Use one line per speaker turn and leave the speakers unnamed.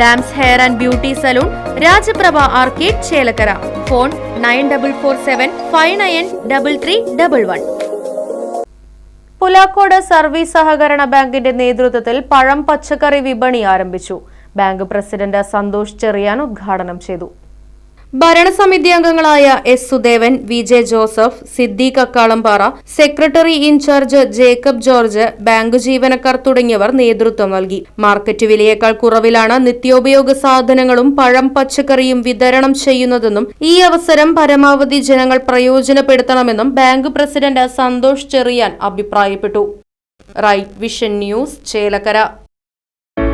Dams hair and beauty salon Rajaprabha arcade Chelakkara. Phone nine double four seven five nine double three double one. Pulakkode service സഹകരണ ബാങ്കിന്റെ നേതൃത്വത്തിൽ പഴം പച്ചക്കറി വിപണി ആരംഭിച്ചു. ബാങ്ക് പ്രസിഡന്റ് സന്തോഷ് ചെറിയാൻ ഉദ്ഘാടനം ചെയ്തു. ഭരണസമിതി അംഗങ്ങളായ S Sudevan V J Joseph Siddique Akkalampara secretary in charge Jacob George bank ജീവനക്കാർ തുടങ്ങിയവർ നേതൃത്വം നൽകി. മാർക്കറ്റ് വിലയേക്കാൾ കുറവിലാണ് നിത്യോപയോഗ സാധനങ്ങളും പഴം പച്ചക്കറിയും വിതരണം ചെയ്യുന്നതെന്നും ഈ അവസരം പരമാവധി ജനങ്ങൾ പ്രയോജനപ്പെടുത്തണമെന്നും ബാങ്ക് പ്രസിഡന്റ് സന്തോഷ് ചെറിയാൻ അഭിപ്രായപ്പെട്ടു. Right vision news Chelakkara.